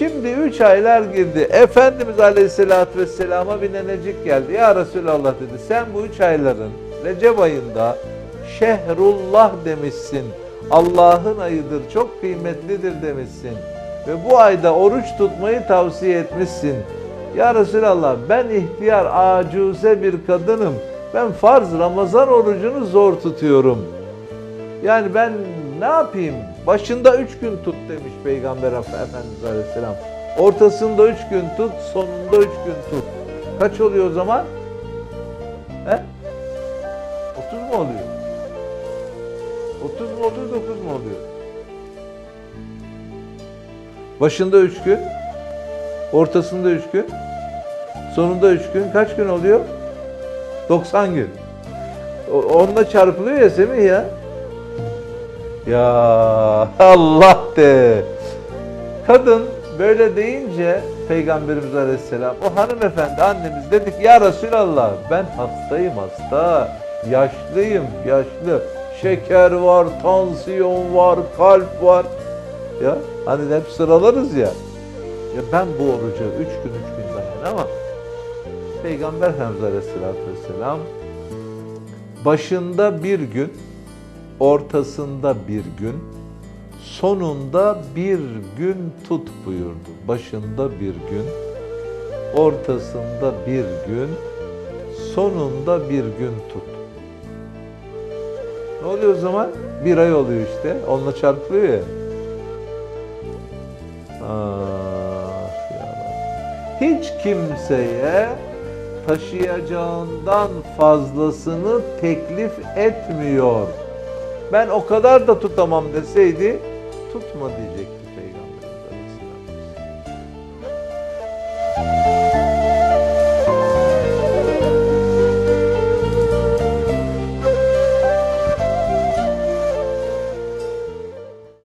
Şimdi üç aylar girdi. Efendimiz Aleyhisselatü Vesselam'a bir nenecik geldi. Ya Resulallah dedi sen bu üç ayların Recep ayında şehrullah demişsin. Allah'ın ayıdır, çok kıymetlidir demişsin. Ve bu ayda oruç tutmayı tavsiye etmişsin. Ya Resulallah ben ihtiyar, acuze bir kadınım. Ben farz Ramazan orucunu zor tutuyorum. Yani ben ne yapayım? Başında üç gün tut demiş Peygamber Efendimiz Aleyhisselam. Ortasında üç gün tut, sonunda üç gün tut. Kaç oluyor o zaman? He? 30 mu oluyor? 30 mu oluyor, 9 mu oluyor? Başında üç gün, ortasında üç gün, sonunda üç gün. Kaç gün oluyor? 90 gün. Onunla çarpılıyor ya Semih ya. Ya Allah de. Kadın böyle deyince Peygamberimiz Aleyhisselam o hanımefendi annemiz dedik ya Resulallah ben hastayım hasta. Yaşlıyım yaşlı. Şeker var, tansiyon var, kalp var. Ya hani hep sıralarız ya. Ya ben bu oruca üç gün üç gün dayanamam. Peygamber Efendimiz Aleyhisselatü Vesselam başında bir gün, ortasında bir gün, sonunda bir gün tut buyurdu. Başında bir gün, ortasında bir gün, sonunda bir gün tut. Ne oluyor o zaman? Bir ay oluyor işte. Onunla çarpılıyor ya. Ah. Hiç kimseye taşıyacağından fazlasını teklif etmiyor. Ben o kadar da tutamam deseydi tutma diyecekti